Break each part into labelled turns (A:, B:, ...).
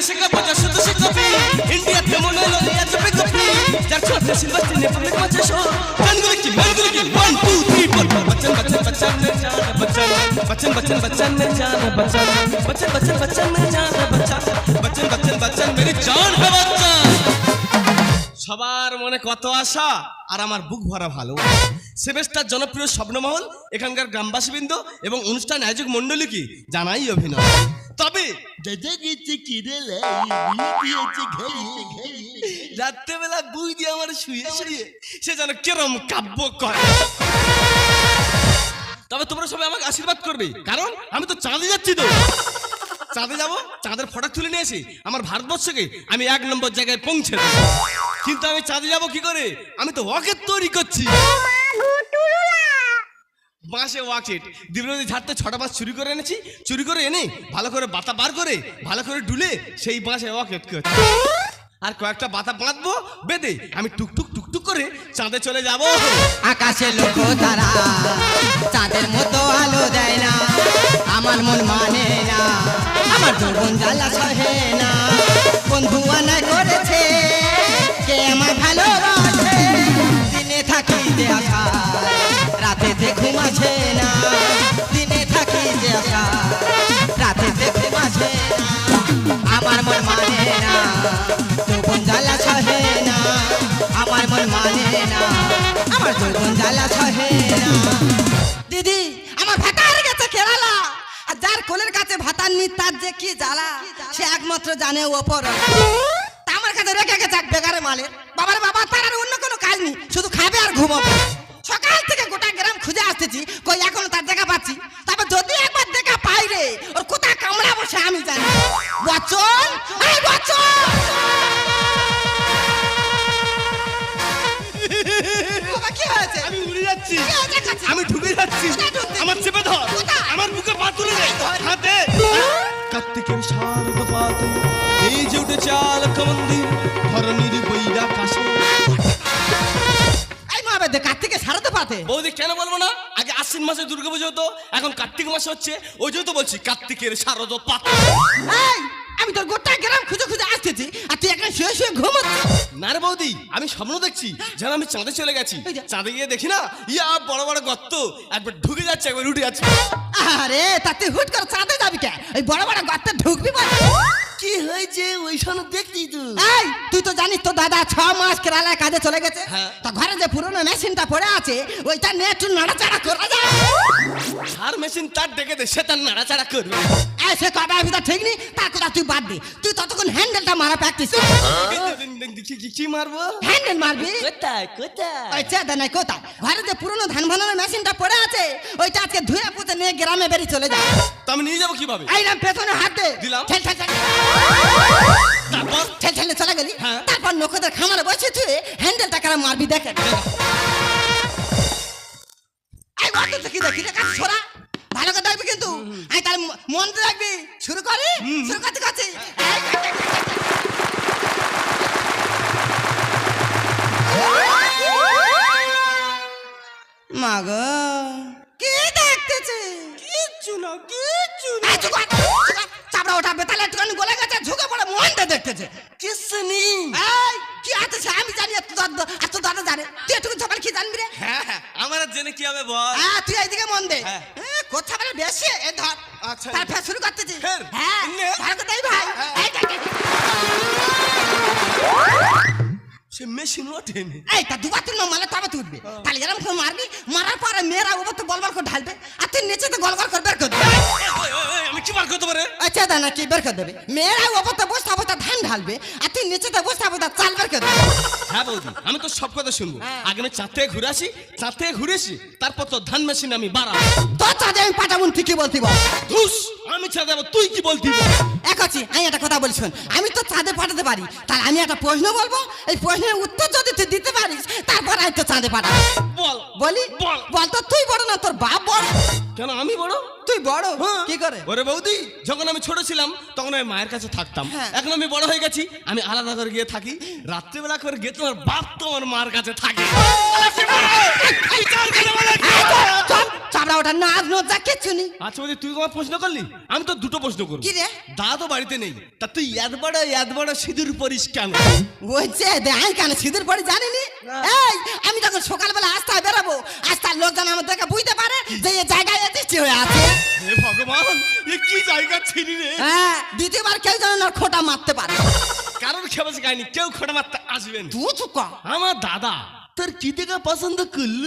A: দেশে কাপো যা শুধু সে কপি ইন্ডিয়াতে মনে হলো ইয়া চপে কপি যার ছোটে সিলভাস্টি নে পাবলিক মাঝে শো গানগুলো কি গানগুলো কি 1 2 3 4 बच्चन बच्चन बच्चन ने जान बच्चन बच्चन बच्चन बच्चन ने जान बच्चन बच्चन बच्चन बच्चन ने जान बच्चन बच्चन बच्चन बच्चन मेरी जान है बच्चन সবার মনে কত আশা আর আমার বুক ভরা ভালো সেমেস্টার জনপ্রিয় স্বপ্নমহল এখানকার গ্রামবাসীবৃন্দ এবং অনুষ্ঠান আয়োজক মণ্ডলী কি জানাই অভিনয় তবে
B: দাদা গেছে কিরে দিয়েছে ঘরে ঘরে
A: রাত্রেবেলা বুই দিয়ে আমার শুয়ে শুয়ে সে যেন কেরম কাব্য করে। তবে তোমরা সবাই আমাকে আশীর্বাদ করবে কারণ আমি তো চাঁদে যাচ্ছি তো। চাঁদে যাব চাঁদের ফটাক তুলে নিয়ে এসে আমার ভারতবর্ষকে আমি এক নম্বর জায়গায় পৌঁছে দেবো। কিন্তু আমি চাঁদে যাব কি করে? আমি তো ওয়াকেট তৈরি করছি। বাঁশে ওয়াকেট দিবনদী ঝাড়তে ছটা বাঁশ চুরি করে এনেছি। চুরি করে এনে ভালো করে বাতা বার করে, ভালো করে ডুলে সেই বাঁশে ওয়াকেট করছি। আর কয়েকটা বাতা বাঁধবো, বেঁধে আমি টুকটুক টুকটুক করে চাঁদে চলে যাব।
C: আকাশে লোক তারা, চাঁদের মতো আলো দেয় না। আমার মন মানে না, আমার যৌবন জ্বালা সহে না। বন্ধু আনায় করেছে, কে আমার ভালোবাসে দিনে থাকি আশা আমার মন মানে কাছে ভাতার নি তার যে কি জ্বালা, সে একমাত্র জানে ওপর আমার কাছে রেখে গেছে আর অন্য কোনো কাজ নেই, শুধু খাবে আর ঘুমাবে। সকাল থেকে গোটা গ্রাম খুঁজে আসতেছি কই এখনও তার দেখা পাচ্ছি। তারপর যদি একবার দেখা পাই রে ওর কোথায় কামড়া বসে আমি জানি। বচন এই বচন কি হয়েছে?
A: আমি উড়ে যাচ্ছি। ঢুকে যাচ্ছি। আমার চেপে ধর? আমার বুকে পা তুলে দে। হাতে কার্তিকের শারদ পাতে এই যে উঠে চাল কমন্দির ধরনীর বইরা কাশে
C: এই মা বেদে কার্তিকে সারাতে পাতে
A: বৌদি কেন বলব না? আশ্বিন মাসে দুর্গাপুজো হতো এখন কার্তিক মাসে হচ্ছে ওই জন্য তো বলছি কার্তিকের শারদ পাতে।
C: আমি তোর গোটা গ্রাম খুঁজে খুঁজে আসতেছি আর তুই এখানে শুয়ে শুয়ে ঘুমোচ্ছিস
A: না রে বৌদি আমি স্বপ্ন দেখছি যেন আমি চাঁদে চলে গেছি। চাঁদে গিয়ে দেখি না ইয়া বড় বড় গর্ত একবার ঢুকে যাচ্ছে একবার উঠে যাচ্ছে।
C: আরে তা তুই হুট করে চাঁদে যাবি কে? ওই বড় বড় গর্তে ঢুকবি বলে
B: কি হয়েছে? ওই শোনো দেখছি তো।
C: এই তুই তো জানিস তো দাদা ছ মাস কেরালায় কাজে চলে গেছে।
A: হ্যাঁ।
C: তা ঘরে যে পুরনো মেশিনটা পড়ে আছে ওইটা নিয়ে একটু নাড়াচাড়া করে যা।
A: সার মেশিন তার ডেকে দে সে তার নাড়াচাড়া করবে।
C: এই সে কটা ভিতর ঠিক নেই? তার কথা তুই বাদ দে। তুই ততক্ষণ হ্যান্ডেলটা মারা প্র্যাকটিস
A: কি- মারবো?
C: হ্যান্ডেল মারবি?
A: কোথায় কোথায়?
C: ওই চেদা নাই কোথায়? ঘরে যে পুরনো ধান ভানানোর মেশিনটা পড়ে আছে ওইটা আজকে ধুয়ে পুঁতে নিয়ে গ্রামে বেরিয়ে চলে যায়
A: তো আমি নিয়ে যাব কীভাবে?
C: এইরাম পেছনে হাত দে।
A: দিলাম।
C: ঠেল ঠেল ঠেল
A: তারপর?
C: ঠেল ঠেলে চলে গেলি।
A: হ্যাঁ।
C: তারপর নখদের খামারে বসে তুই হ্যান্ডেলটা কারা মারবি দেখে। এই বন্ধ দেখি দেখি রে কাছে ছোড়া? ভালো করে দেখবি কিন্তু। আই তার মন রাখবি শুরু করি? শুরু করতে করছি? মাগো কি দেখতেছে
A: কিচ্ছু না কিচ্ছু
C: কর। চাপড়া ওঠা বেতালে একটুখানি গলে গেছে ঝুঁকে পড়ে মনটা দেখতেছে।
B: কিচ্ছু নেই
C: এই কি আছে সে? আমি জানি এত দর্দ এত দর্দ জানে। তুই একটু সকাল কি জানবি রে?
A: হ্যাঁ হ্যাঁ আমার জেনে কি হবে বল?
C: হ্যাঁ তুই এইদিকে মন দে।
A: হ্যাঁ।
C: বলে বেশি এ ধর।
A: আচ্ছা।
C: তারপর শুরু করতেছি? হ্যাঁ
A: নে। মেশিন ওঠেনি
C: এই তা দুবার তুই মারলে তবে উঠবি। তাহলে এরকম করে মারবি মারার পরে মেয়েরা ওপর তো গলগল করে ঢালবে। আর তুই নিচে তো গলগল করে বের করে
A: আমি কি বার করতে পারে?
C: আচ্ছা দানা কি? বের করে দেবে। মেয়েরা ওপর তো বসে ধান ঢালবে আর তুই নিচে তো বসে বসে চাল বের করে দেবে।
A: হ্যাঁ বৌদি আমি তো সব কথা শুনব।
C: হ্যাঁ।
A: আগে আমি চাঁদ ঘুরে আসি চাঁদ ঘুরেছি তারপর তো ধান মেশিন আমি বাড়াবো।
C: তোর চাঁদে আমি পাঠাবো কি বলতি বল?
A: ধুস! আমি ছেড়ে দেবো, তুই কি বলতি?
C: এক আছি, আমি একটা কথা বলি, শোন। আমি তো চাঁদে পাঠাতে পারি। তাহলে আমি একটা প্রশ্ন বলব, এই প্রশ্নের উত্তর যদি তুই দিতে পারিস, তারপর আমি তো চাঁদে পাঠাবো।
A: বল।
C: বলি?
A: বল।
C: বল তো তুই বড় না তোর বাপ বড়।
A: কেন আমি বড়?
C: তুই বড়
A: হ্যাঁ।
C: কি করে?
A: ওরে বৌদি যখন আমি ছোট ছিলাম তখন আমি মায়ের কাছে থাকতাম।
C: হ্যাঁ।
A: এখন আমি বড় হয়ে গেছি আমি আলাদা করে গিয়ে থাকি। রাত্রিবেলা করে গিয়ে তোমার বাপ তো আমার মার কাছে থাকে।
C: চাপড়া ওটা নেই।
A: আচ্ছা বৌদি তুই আমার প্রশ্ন করলি? আমি তো দুটো প্রশ্ন করব।
C: কি রে?
A: দাদা বাড়িতে নেই। তা তুই এত বড় এত বড় সিঁদুর পরিস কেন?
C: বলছে দেখ কেন সিঁদুর পরে জানিনি? এই আমি যখন সকালবেলা আস্তায় বেরাবো আস্তার লোকজন আমার দেখে বুঝতে পারে যে এই জায়গায় সৃষ্টি হয়ে আছে।
A: হে ভগবান এ কি জায়গা ছিলি রে?
C: হ্যাঁ দ্বিতীয়বার কেউ যেন না খোটা মারতে পারে।
A: কারোর খেপে গায়নি কেউ খোটা মারতে আসবেন।
C: তুই চুপ কর।
A: আমার দাদা তোর কি থেকে পছন্দ করল?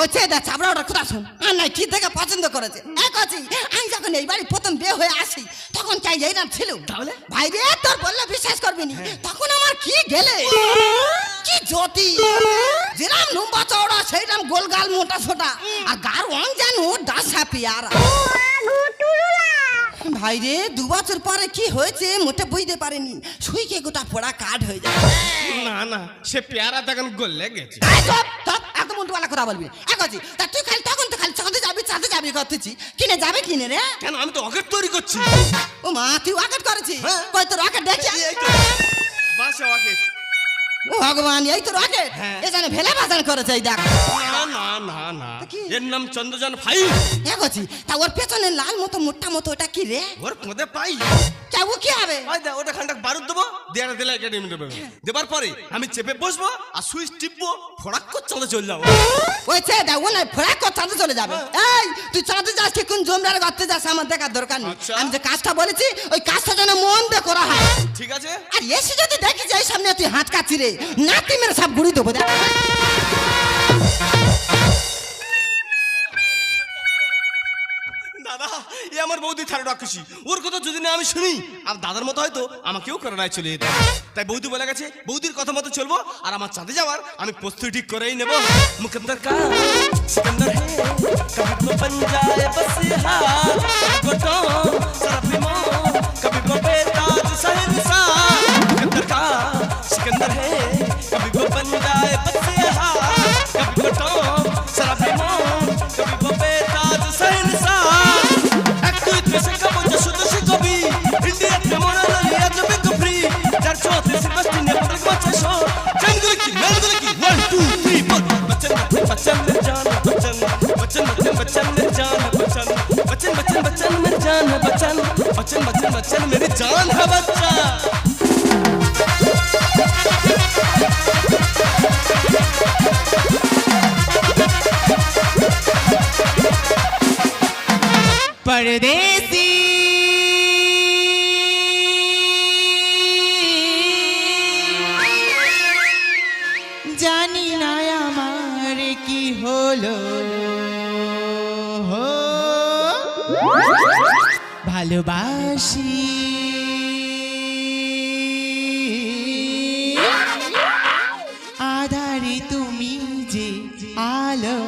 C: ওইছে দেখ চাপড়া ওটা কোথা শুন। আর নাই কি থেকে পছন্দ করেছে? এক আছে আমি যখন এই বাড়ি প্রথম বিয়ে হয়ে আসি তখন চাই এই নাম ছিল
A: তাহলে?
C: ভাই রে তোর বললে বিশ্বাস করবি নি? তখন আমার কি গেলে? কি জ্যোতি? যেরাম লম্বা চওড়া সেইরাম গোলগাল মোটা ছোটা আর গার ওয়াং জানো ডাসা পিয়ারা। ভাই রে দু বছর পরে কি হয়েছে মোটে বুঝতে পারেনি। সুইকে গোটা পোড়া কাঠ হয়ে যায়।
A: না না সে পেয়ারা তখন গোল গেছে
C: উল্টোপাল্টা কথা বলবি? এক আছে তা তুই খালি তখন তো খালি চাঁদে যাবি চাঁদে যাবি করতেছি। কিনে যাবে কিনে রে?
A: কেন? আমি তো অকেট তৈরি করছি।
C: ও মা তুই রকেট করেছি
A: কয়
C: তোর তো রকেট দেখি?
A: বাসা অকেট
C: ভগবান এই তো রকেট।
A: হ্যাঁ।
C: এ জানে ভেলা বাজান করেছে এই দেখ।
A: না না না না। এর নাম চন্দ্রযান ফাইভ।
C: এক আছে তা ওর পেছনে লাল মতো মোটা মতো ওটা কি রে?
A: ওর পদে পাই।
C: ও কি হবে?
A: ওই দে ওটা খানটা বারুদ দেবো দেয়ারে দিলে একাডেমি দেবে। দেবার পরে আমি চেপে বসবো আর সুইচ টিপবো ফড়াক করে চাঁদে চলে যাব।
C: ওই ছে দেখ ও না ফেরাক করে চাঁদে চলে যাবে।
A: হ্যাঁ।
C: এই তুই চাঁদে যাস কি কোন জমদার করতে যাস আমার দেখার দরকার নেই।
A: আচ্ছা।
C: আমি যে কাজটা বলেছি ওই কাজটা যেন মন দিয়ে করা হয়।
A: ঠিক আছে।
C: আর এসে যদি দেখি যে এই সামনে তুই হাত কাচ্ছি রে নাতি মেরে সব গুড়ি দেবো
A: আমার বৌদি থারে রাক্ষসী। ওর কথা যদি না আমি শুনি, আর দাদার মতো হয়তো আমাকেও করোনায় চলে যেতে। তাই বৌদি বলে গেছে, বৌদির কথা মতো চলবো, আর আমার চাঁদে যাওয়ার আমি প্রস্তুতি ঠিক করেই নেব। মুকদ্দর কা সিকন্দর হে কবি যায় বস হার बचन बचन बचन मेरी जान है बच्चा।
D: परदेसी ভালোবাসি আধারে তুমি যে আলো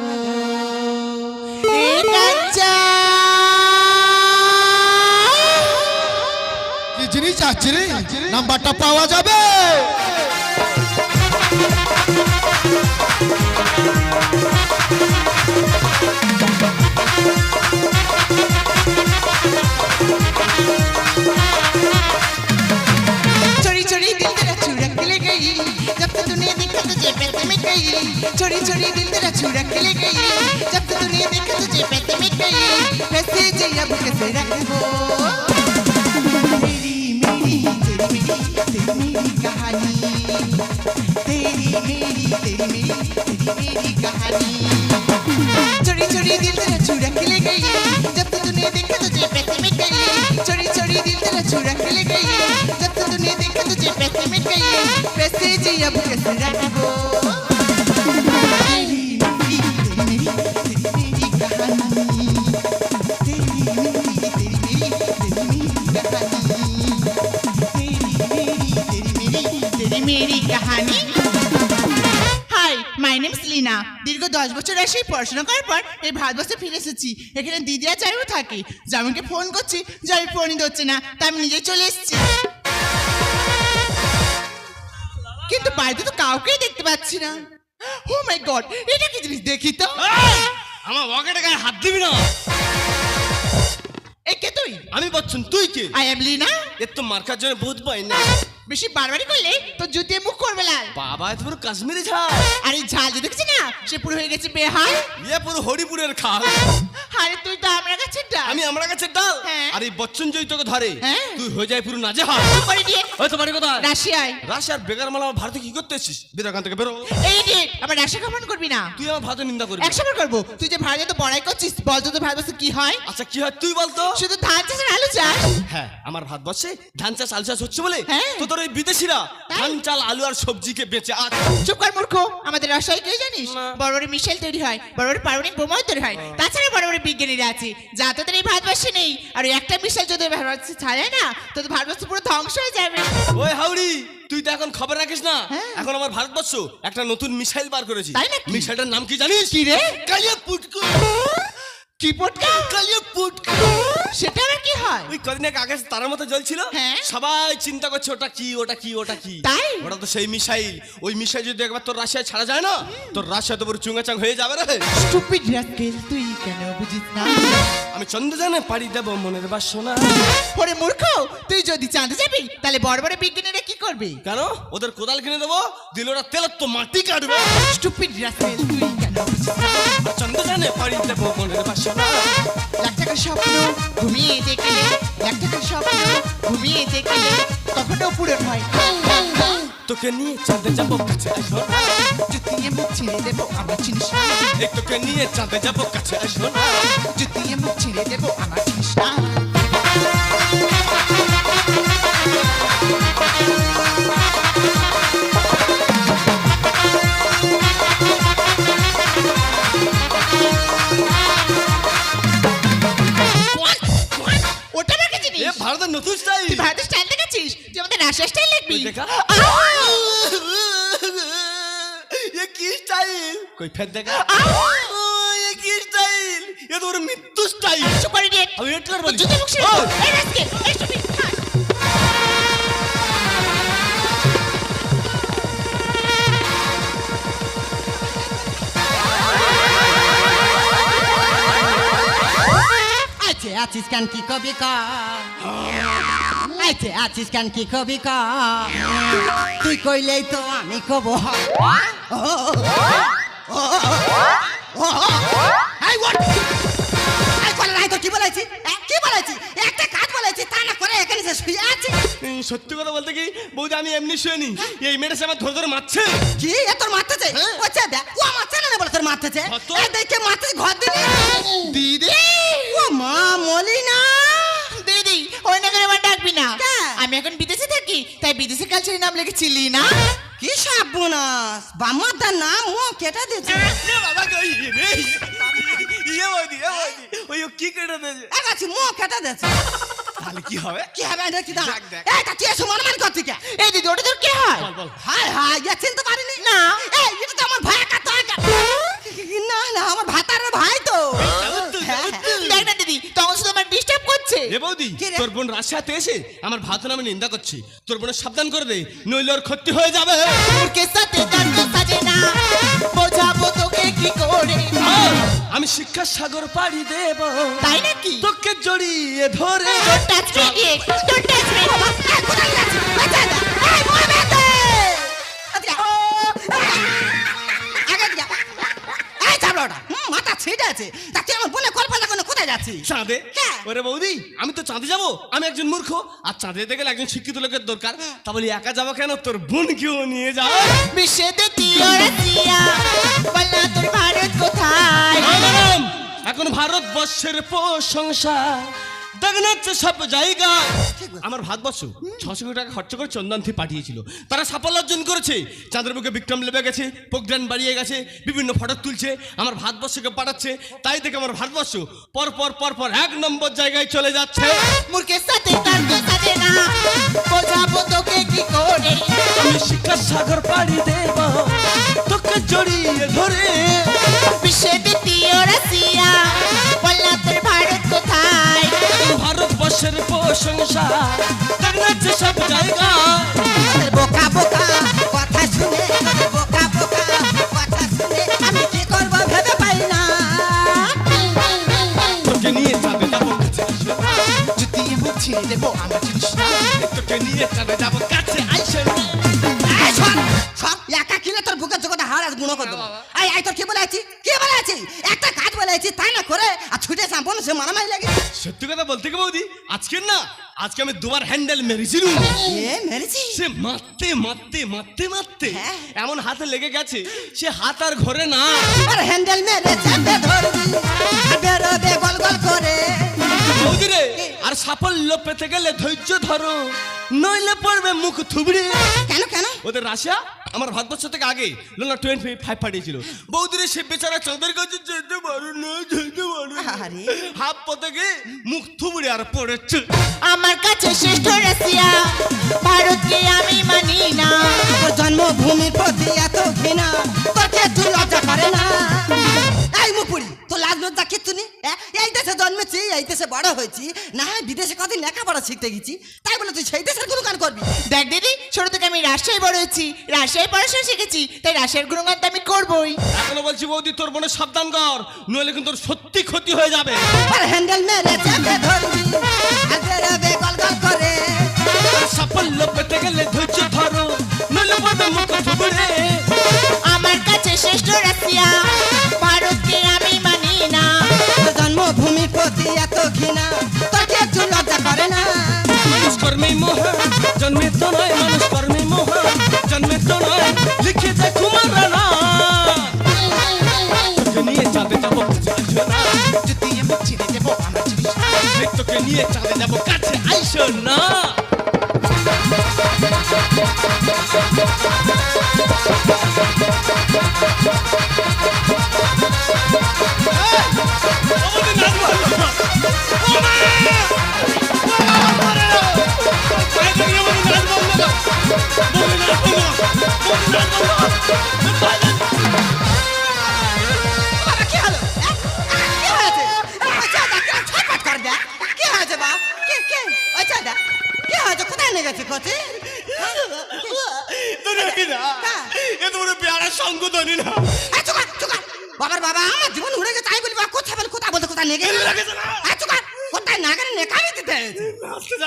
B: জিনিস আছে নাম্বারটা পাওয়া যাবে?
D: तुझे पैसे में गई चोरी चोरी दिल तेरा चुरा के ले गई जब तक तूने देखा तुझे पैसे में गई पैसे जी अब कैसे रखो मेरी मेरी तेरी मेरी तेरी मेरी कहानी तेरी मेरी तेरी मेरी तेरी मेरी कहानी चोरी चोरी दिल तेरा चुरा के ले गई जब तक तूने देखा तुझे पैसे में गई चोरी चोरी दिल तेरा चुरा के ले गई जब तक तूने পেসিমিট গিয়ে পেসিজি না দীর্ঘ দশ বছর এসেই পড়াশোনা করার পর এই ভারতবর্ষে ফিরে এসেছি। এখানে দিদিরা চাইও থাকে। যে আমাকে ফোন করছি, যে আমি ফোনই ধরছি না, তা আমি নিজে চলে এসেছি। কিন্তু বাড়িতে তো কাউকেই দেখতে পাচ্ছি না। ও মাই গড এটা কি জিনিস দেখি তো?
A: আমার পকেটে গায়ে হাত দিবি না।
D: এই কে তুই?
A: আমি বচ্চন তুই কে?
D: আই এম লিনা
A: এর তো মার্কার জন্য বুধ পাই না।
D: বেশি বারবারই করলে তো জুতিয়ে মুখ করবে লাল।
A: বাবা এত পুরো কাশ্মীরি ঝাল।
D: আর এই ঝাল যে দেখছি না? সে পুরো হয়ে গেছে বেহাল।
A: ইয়ে পুরো হরিপুরের খাল।
D: আরে তুই তো আমরা কাছে ডাল।
A: আমি আমরা কাছে ডাল?
D: হ্যাঁ।
A: আর এই বচ্চন জয় তোকে ধরে।
D: হ্যাঁ।
A: তুই হয়ে যায় পুরো নাজে হাল
D: করে দিয়ে।
A: ওই তো বাড়ি কোথায়?
D: রাশিয়ায়।
A: রাশিয়ার বেকার মালা ভারতে কি করতে এসেছিস? বেরোখান থেকে বেরো
D: এই ইডিয়েট আমার রাশিয়া কেমন করবি না।
A: তুই আমার ভারতে নিন্দা করবি।
D: একশো বার করব। তুই যে ভারতে তো বড়াই করছিস বল তো ভারতবর্ষে কি হয়?
A: আচ্ছা কি হয় তুই বলতো
D: শুধু ধান চাষ আর আলু চাষ?
A: হ্যাঁ আমার ভারতবর্ষে ধান চাষ আলু চাষ হচ্ছে বলে?
D: হ্যাঁ।
A: তো তোর ওই বিদেশিরা ধান চাল আলু আর সবজিকে বেচে
D: চুপ কর মূর্খ। আমাদের রসায় কে জানিস? বড় বড় মিশেল তৈরি হয় বড় বড় পারমাণবিক বোমাও তৈরি হয় তাছাড়া বড় বড় বিজ্ঞানীরা আছে। যা তোদের এই ভারতবর্ষে নেই আর একটা মিশেল যদি ভারতবর্ষে ছাড়ে না তো ভারতবর্ষ পুরো ধ্বংস হয়ে যাবে।
A: ওই হাউড়ি তুই তো এখন খবর রাখিস না?
D: হ্যাঁ।
A: এখন আমার ভারতবর্ষ একটা নতুন মিসাইল বার করেছি? মিসাইলটার নাম কি জানিস?
D: কি রে?
A: কালিয়া পুটকু।
D: কি? পটকা
A: কালিয়া পুটকু
D: সেটা আবার কি হয়?
A: ওই কদিন আগে আকাশ তারার মতো জ্বলছিল।
D: হ্যাঁ।
A: সবাই চিন্তা করছে ওটা কি ওটা কি ওটা কি?
D: তাই?
A: ওটা তো সেই মিসাইল। ওই মিসাইল যদি একবার তোর রাশিয়ায় ছাড়া যায় না তোর রাশিয়া তো পুরো চুঙ্গাচাং হয়ে যাবে রে।
D: স্টুপিড রাস্কেল তুই কেন বুঝিস না?
A: আমি চন্দ্রযানে পাড়ি দেব মনের বাসনা।
D: ওরে মূর্খ তুই যদি চাঁদে যাবি তাহলে বড় বড় বিজ্ঞানীরা কি করবে?
A: কেন? ওদের কোদাল কিনে দেবো দিলে ওরা তেলের তো মাটি কাটবে।
D: স্টুপিড রাস্কেল তুই
A: চন্দ্রযানে পাড়ি দেব মনের বাসনা।
D: লাখ টাকার স্বপ্ন ঘুমিয়ে দেখলে লাখ টাকার স্বপ্ন ঘুমিয়ে দেখলে কখনো পূরণ হয়
A: তোকে নিয়ে চাঁদে যাব কাছে আসো না
D: জুতিয়ে মুখ ছিঁড়ে দেবো আমার চিনিস না।
A: তোকে নিয়ে চাঁদে যাব কাছে আসো না
D: জুতিয়ে মুখ ছিঁড়ে দেবো আমার চিনিস না। দেখবি
A: ওই দেখা। কি স্টাইল কই ফের দেখা কি স্টাইল এ তো ওর মৃত্যু স্টাইল
D: করে দিয়ে
A: আমি হিটলার বলি
D: জুতো মুখ এই এই
C: আছিস কেন কি কবি ক আছে আছিস কেন? কি কবি ক? তুই কইলেই তো আমি কব। কি বলেছি? কি বলেছি? একটা কাজ বলেছি তা না করে এখানে এসে শুয়ে আছি
A: সত্যি কথা বলতে কি বৌদি আমি এমনি শুয়ে এই মেয়েটা সে আমার ধরে ধরে মারছে।
C: কি? এ তোর মারতেছে? ওচ্ছা দেখ ও আমার ছেলে না বলে তোর মারতেছে? এ দেখে মারতেছে ঘর
D: দিদি।
C: ও মা মলিনা
D: ওই নাগারে আমার ডাকবি না
C: কেন?
D: আমি এখন থাকি তাই বিদেশি কালচারের নাম লিখেছিলি না
C: কি সাবনাস বাম্মার তার নাম ও কেটে দিয়েছে।
A: এ বাবা কই ইয়ে বৌদি এ বৌদি ওই কি কেটে দিয়েছে?
C: এগাছি মো কেটে দিয়েছে।
A: তাহলে কি হবে?
C: কি হবে? দাঁড়া। এই তা তুই এসে মনে মনে কে?
D: এই দিদি ওটা তোর কে হয়?
C: ইয়ে চিনতে পারিনি?
D: না।
C: এই এটা তো আমার ভাই কাটা না না আমার ভাতারের ভাই তো। হ্যাঁ, হ্যাঁ।
D: দেখ না দিদি তখন ডিস্টার্ব করছে
A: এ বৌদি
C: কি রে?
A: তোর বোন রাশিয়াতে এসে আমার ভাত নামে নিন্দা করছে তোর বোনের সাবধান করে দে নইলে ওর ক্ষতি হয়ে যাবে
D: ওকে সাথে দণ্ড সাজে না বোঝাবো তোকে কি করে
A: আর আমি শিক্ষা সাগর পাড়ি দেব
D: তাই নাকি
A: তোকে জড়িয়ে ধরে
D: Don't touch me again! Don't touch
C: কোথায় যাচ্ছিস? এই, যা, যা। এই, মোহাম্মদ! এদিকে আয়। আগে এদিকে এই, চাবড়া ওটা। হুম, আছে। তা তুই আমার বোনের কল্পনা করে কোথায় যাচ্ছিস?
A: চাঁদে?
C: হ্যাঁ।
A: ওরে বৌদি আমি তো চাঁদে যাব আমি একজন মূর্খ। আর চাঁদে যেতে গেলে একজন শিক্ষিত লোকের দরকার। তা বলি একা যাব কেন? তোর বোনকেও নিয়ে যাও
D: বিশ্বে দ্বিতীয় রাশিয়া বলনা তোর ভারত কোথায়?
A: ম্যাডাম, এখন ভারতবর্ষের প্রশংসা দেখনাচ্ছে সব জায়গা আমার ভারতবর্ষ ছশো কোটি টাকা খরচ করে চন্দনথি পাঠিয়েছিল তারা সাফল্য অর্জন করেছে চাঁদের বিক্রম লেবে গেছে পোগ্রান বাড়িয়ে গেছে বিভিন্ন ফটো তুলছে আমার ভারতবর্ষকে পাঠাচ্ছে তাই থেকে আমার ভারতবর্ষ পর পর পর পর এক নম্বর জায়গায় চলে যাচ্ছে।
D: মূর্খের সাথে দণ্ড না বোঝাবো তোকে কি করে?
A: আমি শিক্ষা সাগর পাড়ি দেব তোকে জড়িয়ে ধরে।
D: বিশ্বে দ্বিতীয় রাশিয়া বলনা ভারত কোথায়?
A: ভারতবর্ষের প্রশংসা। সব জায়গা
C: বোকা বোকা কথা শুনে
A: আজকে আমি দুবার হ্যান্ডেল মেরেছিল সে মারতে মারতে মারতে মারতে
C: হ্যাঁ।
A: এমন হাতে লেগে গেছে সে হাত আর ঘরে না।
C: আর হ্যান্ডেল মেরে চেপে বেরোবে গল গল করে।
A: আর সাফল্য পেতে গেলে ধৈর্য ধরো। নইলে পড়বে মুখ থুবড়ে
C: কেন কেন
A: ওদের রাশিয়া আমার ভারতবর্ষ থেকে আগে লোনা টোয়েন্টি ফাইভ পাঠিয়েছিল বৌদিরে সে বেচারা চাঁদের কাছে যেতে পারো না যেতে পারো।
C: আরে।
A: হাফ পথে গিয়ে মুখ থুবড়ে আর পড়েছে
D: আমার কাছে শ্রেষ্ঠ রাশিয়া ভারতকে আমি মানি না
C: তোর জন্মভূমির প্রতি এত ঘৃণা তোকে তুই লজ্জা করে না এই মুপুরি তো লাজ লজ্জা কিচ্ছু নেই এ? এই দেশে জন্মেছি এই দেশে বড় হয়েছি না বিদেশে কদিন লেখাপড়া শিখতে গেছি তাই বলে তুই সেই দেশের গুণগান করবি।
D: দেখ দিদি ছোট থেকে আমি রাজশাহী বড় হয়েছি রাজশাহী পড়াশোনা শিখেছি তাই রাজশাহীর গুণগান তো আমি করবই।
A: এখনও বলছি বৌদি তোর মনে সাবধান কর নইলে কিন্তু তোর সত্যি ক্ষতি হয়ে যাবে।
C: আর হ্যান্ডেল মেরে চেপে ধরবি গল গল করে।
A: সাফল্য পেতে গেলে ধৈর্য ধরো নইলে পড়বে মুখ থুবড়ে
D: আমার কাছে শ্রেষ্ঠ রাশিয়া ভারতকে আমি মানি না।
C: জন্মভূমির প্রতি এত ঘৃণা তোকে তুই লজ্জা করে না।
A: কর্মে মোহন, জন্মে তো নয় মানুষ কর্মী মোহন, জন্মে তো নয়, লিখে যায় কুমার রানা তোকে নিয়ে চাঁদে যাব কাছে আইসো না
E: যদি আমি ছেড়ে দেবো আমার
A: তোকে নিয়ে চাঁদে যাব কাছে আইসো না।
C: বাবার বাবা আমার জীবন উড়ে গেছে আমি বলি বাবা কোথায় বলে কোথায় বলতে কোথায়
A: নেগে লাগেছে না?
C: চুকার কোথায় না গেলে নেকামি দিতে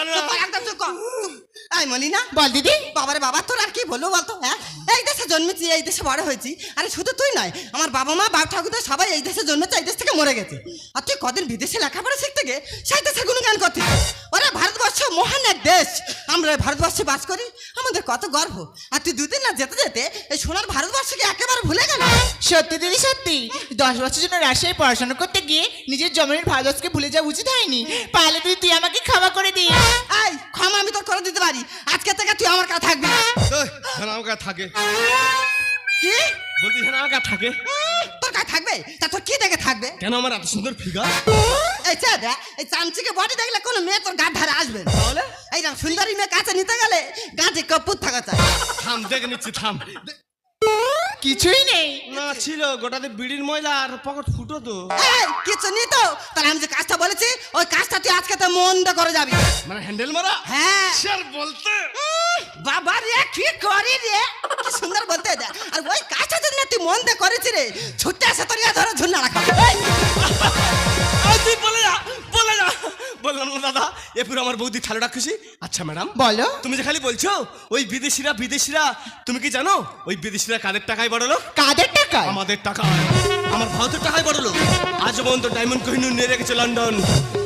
A: না।
C: একদম চুপ কর। চুপ। মলিনা
D: বল দিদি
C: বাবারে বাবা তোর আর কি বলব বলতো হ্যাঁ এই দেশে জন্মেছি এই দেশে বড় হয়েছি। আরে শুধু তুই নয় আমার বাবা মা বাপ ঠাকুরদা সবাই এই দেশে জন্মেছে এই দেশ থেকে মরে গেছে। আর তুই কদিন বিদেশে লেখাপড়া শিখতে গে সেই দেশের গুণগান করছিস? ওরা ভারতবর্ষ মহান এক দেশ। আমরা ভারতবর্ষে বাস করি আমাদের কত গর্ব। আর তুই দুদিন না যেতে যেতে এই সোনার ভারতবর্ষকে একেবারে ভুলে গেল।
D: সত্যি দিদি সত্যি। দশ বছর জন্য রাজশাহী পড়াশোনা করতে গিয়ে নিজের জমির ভারতবর্ষকে ভুলে যাওয়া উচিত হয়নি। পারলে তুই তুই আমাকে ক্ষমা করে দিস
C: এই ক্ষমা আমি তোর করে দিতে পারি। আজকে থেকে তুই আমার কাছে থাকবি।
A: আমার কাছে থাকে।
C: কি?
A: বলছি না আমার কাছে থাকে।
C: তোর কাছে থাকবে? তা তোর কি দেখে থাকবে?
A: কেন আমার এত সুন্দর ফিগার
C: এই চা দেখ এই চামচিকে বডি দেখলে কোনো মেয়ে তোর গা ধারে আসবে।
A: তাহলে?
C: এই সুন্দরী মেয়ে কাছে নিতে গেলে গাছে কপুর থাকা চাই।
A: থাম দেখে নিচ্ছি থাম।
D: কিছুই নেই।
A: না ছিল গোটাতে বিড়ির ময়লা আর পকেট ফুটো তো।
C: কিছু নি তো। তাহলে আমি যে কাজটা বলেছি ওই কাজটা তুই আজকে তো মন্দ করে যাবি।
A: মানে হ্যান্ডেল মারা?
C: হ্যাঁ।
A: স্যার বলতে।
C: বাবা রে কি করি রে? কি সুন্দর বলতে আর ওই কাজটা যদি না তুই মন দিয়ে করেছি রে। ছুটে আসে তোর ধরে ঝুন্না
A: আমার বৌদি থালো খুশি আচ্ছা ম্যাডাম।
D: বলো।
A: তুমি যে খালি বলছো ওই বিদেশিরা বিদেশিরা তুমি কি জানো? ওই বিদেশিরা কাদের টাকায় বড় লোক
D: কাদের টাকা
A: আমাদের টাকা আমার ভারতের টাকায় বড় লোক। আজ পর্যন্ত ডায়মন্ড কোহিনুর নিয়ে রেখেছে লন্ডন।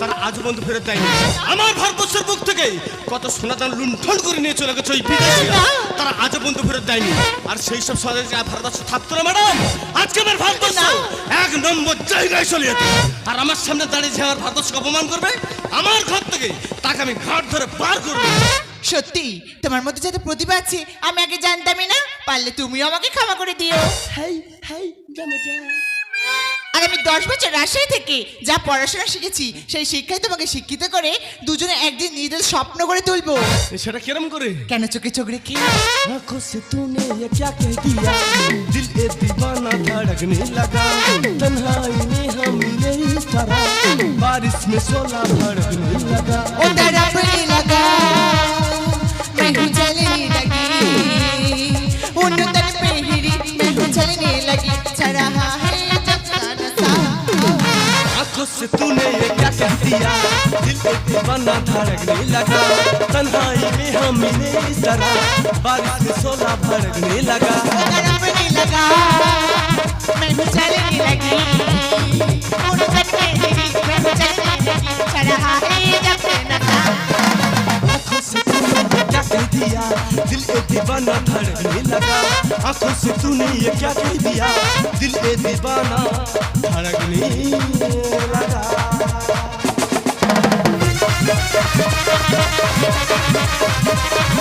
A: তারা আজ পর্যন্ত ফেরত দেয়নি। আমার ভারতবর্ষের বুক থেকে কত সোনাদান লুণ্ঠন করে নিয়ে চলে গেছে ওই বিদেশিরা তারা আজ পর্যন্ত ফেরত দেয়নি। আর সেই সব সহজে ভারতবর্ষ থাকতো না ম্যাডাম আজকে আমার ভারতবর্ষ এক নম্বর জায়গায় চলে যেত। আর আমার সামনে দাঁড়িয়ে যে আমার ভারতবর্ষকে অপমান করবে আমার ঘর থেকে তাকে আমি ঘাট ধরে পার করব।
D: সত্যি তোমার মধ্যে যাতে প্রতিভা আছে আমি আগে জানতামই না পারলে তুমিও আমাকে ক্ষমা করে দিও।
A: হাই হাই জানো যা
D: আর আমি দশ বছর রাজশাহী থেকে যা পড়াশোনা শিখেছি সেই শিক্ষাই তোমাকে শিক্ষিত করে দুজনে একদিন নিজেদের স্বপ্ন করে তুলবো
A: সেটা কিরম করে
D: কেন চোখে চোখ রেখে
A: आंखों से तूने ये क्या कह दिया दिल ए दीवाना धड़कने लगा तन्हाई में हम नहीं तरह बारिश में शोला भड़कने लगा
D: ओ तड़पने लगा मैं हूँ जलने लगी उन तन पे हिरी मैं हूँ जलने लगी चढ़ा है जब का नशा
A: आँखों से तूने ये क्या कह दिया? दिल को दीवाना धड़कने लगा। तन्हाई में हम मिले जरा बारिश में सोला भड़कने लगा।
D: लगा मैं चलने लगी उड़कर के मैं चलने लगी चढ़ा है
A: दीवाना धड़कने लगा। आँखों से तूने ये क्या कह दिया? दिल ए दीवाना धड़कने लगा। Thank